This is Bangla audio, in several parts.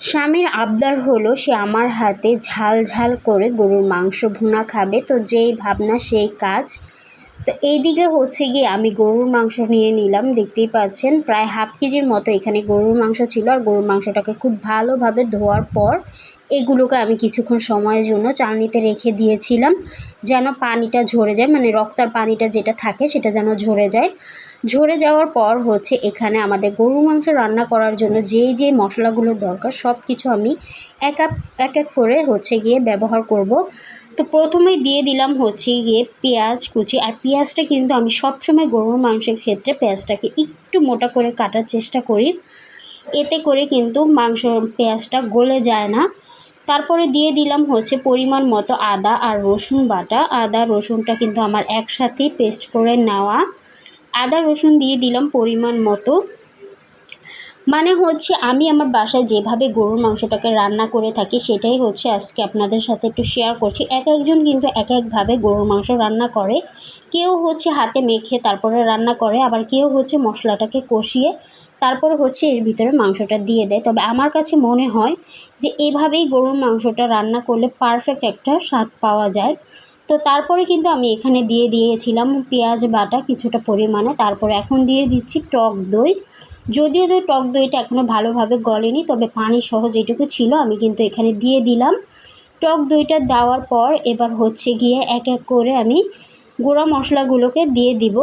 স্বামীর আবদার হলো সে আমার হাতে ঝাল ঝাল করে গরুর মাংস ভুনা খাবে। তো যেই ভাবনা, সেই কাজ। তো এইদিকে হচ্ছে গিয়ে আমি গরুর মাংস নিয়ে নিলাম। দেখতেই পাচ্ছেন, প্রায় হাফ কেজির মতো এখানে গরুর মাংস ছিল। আর গরুর মাংসটাকে খুব ভালোভাবে ধোয়ার পর এগুলোকে আমি কিছুক্ষণ সময়ের জন্য চালনিতে রেখে দিয়েছিলাম, যেন পানিটা ঝরে যায়। মানে রক্তার পানিটা যেটা থাকে, সেটা যেন ঝরে যায়। ঝরে যাওয়ার পর হচ্ছে এখানে আমাদের গরুর মাংস রান্না করার জন্য যেই যেই মশলাগুলো দরকার সব কিছু আমি এক এক এক এক করে হচ্ছে গিয়ে ব্যবহার করব। তো প্রথমেই দিয়ে দিলাম হচ্ছে গিয়ে পেঁয়াজ কুচি, আর পেঁয়াজটা কিন্তু আমি সবসময় গরুর মাংসের ক্ষেত্রে পেঁয়াজটাকে একটু মোটা করে কাটার চেষ্টা করি। এতে করে কিন্তু মাংস, পেঁয়াজটা গলে যায় না। তারপরে দিয়ে দিলাম হচ্ছে পরিমাণ মতো আদা আর রসুন বাটা। আদা, রসুনটা কিন্তু আমার একসাথেই পেস্ট করে নেওয়া। আদা, রসুন দিয়ে দিলাম পরিমাণ মতো। মানে হচ্ছে আমি আমার বাসায় যেভাবে গরুর মাংসটাকে রান্না করে থাকি, সেটাই হচ্ছে আজকে আপনাদের সাথে একটু শেয়ার করছি। এক একজন কিন্তু এক একভাবে গরুর মাংস রান্না করে। কেউ হচ্ছে হাতে মেখে তারপরে রান্না করে, আবার কেউ হচ্ছে মশলাটাকে কষিয়ে তারপরে হচ্ছে এর ভিতরে মাংসটা দিয়ে দেয়। তবে আমার কাছে মনে হয় যে এভাবেই গরুর মাংসটা রান্না করলে পারফেক্ট একটা স্বাদ পাওয়া যায়। তো তারপরে কিন্তু আমি এখানে দিয়ে দিয়েছিলাম পেঁয়াজ বাটা কিছুটা পরিমাণে। তারপরে এখন দিয়ে দিচ্ছি টক দই। যদিও তো টক দইটা এখনও ভালোভাবে গলেনি, তবে পানি সহ যেটুকু ছিল আমি কিন্তু এখানে দিয়ে দিলাম। টক দইটা দেওয়ার পর এবার হচ্ছে গিয়ে এক এক করে আমি গুঁড়া মশলাগুলোকে দিয়ে দিব।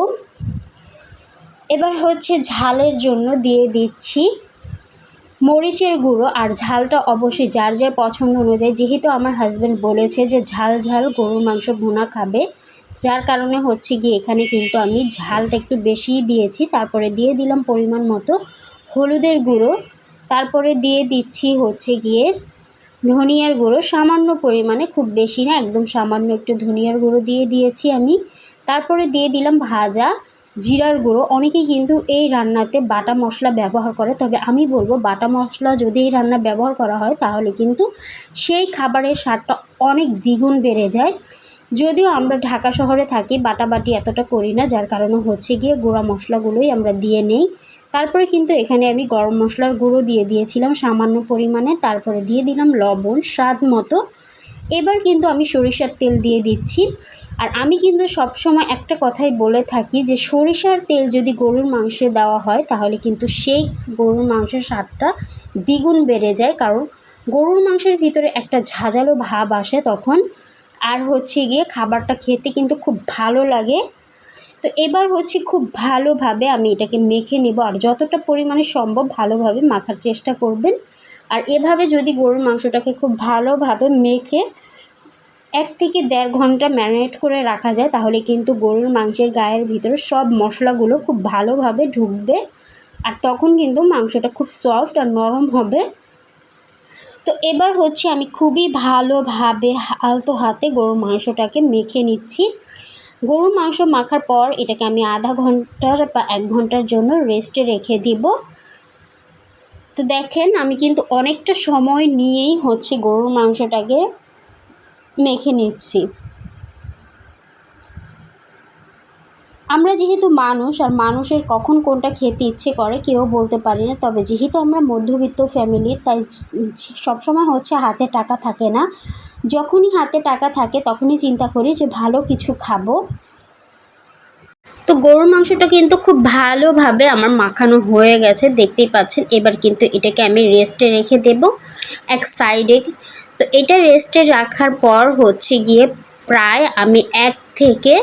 এবার হচ্ছে ঝালের জন্য দিয়ে দিচ্ছি মরিচের গুঁড়ো আর ঝালটা অবশ্যই যার যার পছন্দ অনুযায়ী। যেহেতু আমার হাজব্যান্ড বলেছে যে ঝাল ঝাল গরুর মাংস ভুনা খাবে, যার কারণে হচ্ছে গিয়ে এখানে কিন্তু আমি ঝালটা একটু বেশিই দিয়েছি। তারপরে দিয়ে দিলাম পরিমাণ মতো হলুদের গুঁড়ো। তারপরে দিয়ে দিচ্ছি হচ্ছে গিয়ে ধনিয়ার গুঁড়ো। সামান্য পরিমাণে, খুব বেশি না, একদম সামান্য একটু ধনিয়ার গুঁড়ো দিয়ে দিয়েছি আমি। তারপরে দিয়ে দিলাম ভাজা। জিরার গুঁড়ো। অনেকেই কিন্তু এই রান্নাতে বাটা মশলা ব্যবহার করে। তবে আমি বলব, বাটা মশলা যদি এই রান্না ব্যবহার করা হয়, তাহলে কিন্তু সেই খাবারের স্বাদটা অনেক দ্বিগুণ বেড়ে যায়। যদিও আমরা ঢাকা শহরে থাকি বাটাবাটি এতটা করি না, যার কারণে হচ্ছে গিয়ে গুঁড়া মশলাগুলোই আমরা দিয়ে নেই। তারপরে কিন্তু এখানে আমি গরম মশলার গুঁড়ো দিয়ে দিয়েছিলাম সামান্য পরিমাণে। তারপরে দিয়ে দিলাম লবণ, স্বাদ মতো এবার কিন্তু আমি সরিষার তেল দিয়ে দিচ্ছি। আর আমি কিন্তু সবসময় একটা কথাই বলে থাকি যে, সরিষার তেল যদি গরুর মাংসে দেওয়া হয়, তাহলে কিন্তু সেই গরুর মাংসের স্বাদটা দ্বিগুণ বেড়ে যায়। কারণ গরুর মাংসের ভিতরে একটা ঝাঁঝালো ভাব আসে তখন। আর হচ্ছে গিয়ে খাবারটা খেতে কিন্তু খুব ভালো লাগে। তো এবার হচ্ছে খুব ভালোভাবে আমি এটাকে মেখে নেব। আর যতটা পরিমাণে সম্ভব ভালোভাবে মাখার চেষ্টা করবেন। আর এভাবে যদি গরুর মাংসটাকে খুব ভালোভাবে মেখে এক থেকে দেড় ঘণ্টা ম্যারিনেট করে রাখা যায়, তাহলে কিন্তু গরুর মাংসের গায়ের ভিতরে সব মশলাগুলো খুব ভালোভাবে ঢুকবে আর তখন কিন্তু মাংসটা খুব সফট আর নরম হবে। তো এবার হচ্ছে আমি খুবই ভালোভাবে আলতো হাতে গরুর মাংসটাকে মেখে নিচ্ছি। গরুর মাংস মাখার পর এটাকে আমি আধা ঘণ্টার বা এক ঘণ্টার জন্য রেস্টে রেখে দিব। তো দেখেন, আমি কিন্তু অনেকটা সময় নিয়েই হচ্ছে গরুর মাংসটাকে মেখে নিচ্ছি। আমরা যেহেতু মানুষ, আর মানুষের কখন কোনটা খেতে ইচ্ছে করে কেউ বলতে পারি না, তবে যেহেতু আমরা মধ্যবিত্ত ফ্যামিলি তাই সবসময় হচ্ছে হাতে টাকা থাকে না। যখনই হাতে টাকা থাকে, তখনই চিন্তা করি যে ভালো কিছু খাব। তো গরুর মাংসটা কিন্তু খুব ভালোভাবে আমার মাখানো হয়ে গেছে, দেখতেই পাচ্ছেন। এবার কিন্তু এটাকে আমি রেস্টে রেখে দেব এক সাইডে তো এটা রেস্টে রাখার পর হচ্ছে গিয়ে প্রায় আমি এক থেকে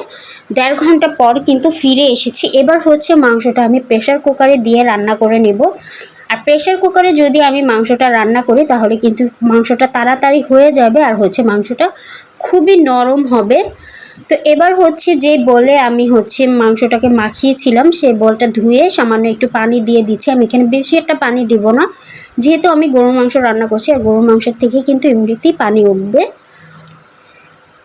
দেড় ঘণ্টা পর কিন্তু ফিরে এসেছি। এবার হচ্ছে মাংসটা আমি প্রেশার কুকারে দিয়ে রান্না করে নেব। আর প্রেশার কুকারে যদি আমি মাংসটা রান্না করি, তাহলে কিন্তু মাংসটা তাড়াতাড়ি হয়ে যাবে আর হচ্ছে মাংসটা খুবই নরম হবে। তো এবার হচ্ছে যে বলে আমি হচ্ছে মাংসটাকে মাখিয়েছিলাম সেই বলটা ধুয়ে সামান্য একটু পানি দিয়ে দিচ্ছি। আমি এখানে বেশি একটা পানি দিব না। যেহেতু আমি গরুর মাংস রান্না করছি, আর গরুর মাংসের থেকে কিন্তু এমনিতেই পানি উঠবে।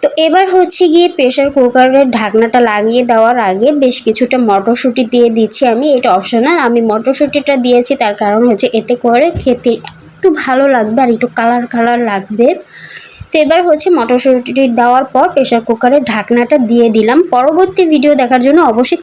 তো এবার হচ্ছে গিয়ে প্রেশার কুকারের ঢাকনাটা লাগিয়ে দেওয়ার আগে বেশ কিছুটা মটরশুঁটি দিয়ে দিচ্ছি আমি। এটা অপশনাল আমি মটরশুঁটিটা দিয়েছি, তার কারণ হচ্ছে এতে করে খেতে একটু ভালো লাগবে আর একটু কালার কালার লাগবে। তো এবার হচ্ছে মটরশুঁটি দেওয়ার পর প্রেশার কুকারের ঢাকনাটা দিয়ে দিলাম। পরবর্তী ভিডিও দেখার জন্য অবশ্যই